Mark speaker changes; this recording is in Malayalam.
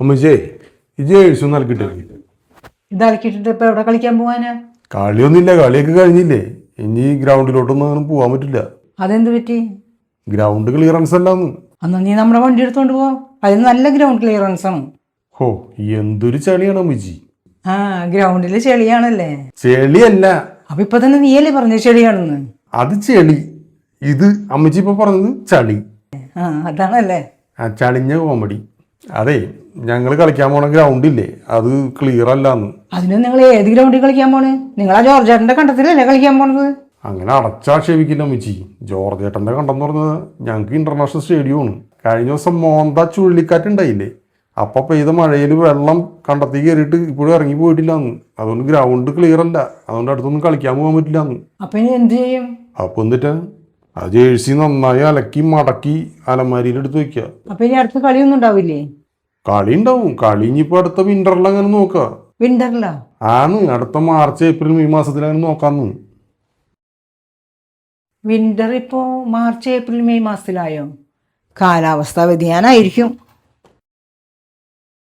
Speaker 1: അമ്മച്ചേ
Speaker 2: ഇപ്പൊ എവിടെ കളിക്കാൻ പോവാനാ?
Speaker 1: കളിയൊന്നുമില്ല കളിയൊക്കെ കഴിഞ്ഞില്ലേ? ഇനി ഗ്രൗണ്ടിലോട്ടൊന്നും അങ്ങനെ പോകാൻ പറ്റില്ല.
Speaker 2: അതെന്ത് പറ്റി?
Speaker 1: ഗ്രൗണ്ട് ക്ലിയറൻസ് അല്ലാന്ന്
Speaker 2: അന്ന്. നീ നമ്മുടെ വണ്ടി എടുത്തോണ്ട് പോ. അതിന് നല്ല ഗ്രൗണ്ട് ക്ലിയറൻസ് ആണ്.
Speaker 1: ഹോ എന്തൊരു ചെളിയാണ് അമ്മച്ചി
Speaker 2: ആ ഗ്രൗണ്ടിൽ ചെളിയാണല്ലേ?
Speaker 1: ചെളിയല്ല.
Speaker 2: അപ്പൊ ഇപ്പൊ തന്നെ നീയല്ലേ പറഞ്ഞു ചെളിയാണെന്ന്?
Speaker 1: അത് ചെളി. ഇത് അമ്മച്ചി ഇപ്പൊ പറഞ്ഞത് ചളി.
Speaker 2: ആ അതാണല്ലേ?
Speaker 1: ആ ചളിഞ്ഞ കോമഡി. അതെ ഞങ്ങൾ കളിക്കാൻ പോണ ഗ്രൗണ്ട് ഇല്ലേ? അത് ക്ലിയർ അല്ലാന്ന്.
Speaker 2: അതിന് നിങ്ങൾ ഏത് ഗ്രൗണ്ടിൽ കളിക്കാൻ പോണ്? നിങ്ങൾ ആ ജോർജേട്ടന്റെ കണ്ടത്തിലല്ലേ കളിക്കാൻ പോണത്?
Speaker 1: അങ്ങനെ അടച്ചാക്ഷേപിക്കില്ല അമ്മച്ചി ജോർജ് ഏട്ടന്റെ കണ്ടെന്ന് പറഞ്ഞത് ഞങ്ങൾക്ക് ഇന്റർനാഷണൽ സ്റ്റേഡിയമാണ് കഴിഞ്ഞ ദിവസം മോന്ത ചുഴലിക്കാറ്റ് ഉണ്ടായില്ലേ? അപ്പൊ പെയ്ത മഴയിൽ വെള്ളം കണ്ടത്തി കയറിയിട്ട് ഇപ്പോഴും ഇറങ്ങി പോയിട്ടില്ലാന്ന്. അതുകൊണ്ട് ഗ്രൗണ്ട് ക്ലിയർ അല്ല. അതുകൊണ്ട് അടുത്തൊന്നും കളിക്കാൻ പോകാൻ പറ്റില്ലാന്ന്.
Speaker 2: അപ്പൊ ഇനി എന്ത് ചെയ്യും?
Speaker 1: അപ്പൊ എന്നിട്ട് ആ ജേഴ്സി നന്നായി അലക്കി മടക്കി അലമാരിയിൽ എടുത്ത് വെക്കുക
Speaker 2: അപ്പൊ ഇനി അടുത്ത് കളിയൊന്നും ഉണ്ടാവില്ലേ?
Speaker 1: കളി ഉണ്ടാവും കളി ഇനിയിപ്പോ അടുത്ത വിന്ററിൽ അങ്ങനെ നോക്ക?
Speaker 2: വിന്ററിലോ
Speaker 1: ആണ്. അടുത്ത മാർച്ച് ഏപ്രിൽ മെയ് മാസത്തിൽ അങ്ങനെ നോക്കാന്ന്?
Speaker 2: വിന്റർ ഇപ്പോ മാർച്ച് ഏപ്രിൽ മെയ് മാസത്തിലായോ? കാലാവസ്ഥ വ്യതിയാനായിരിക്കും.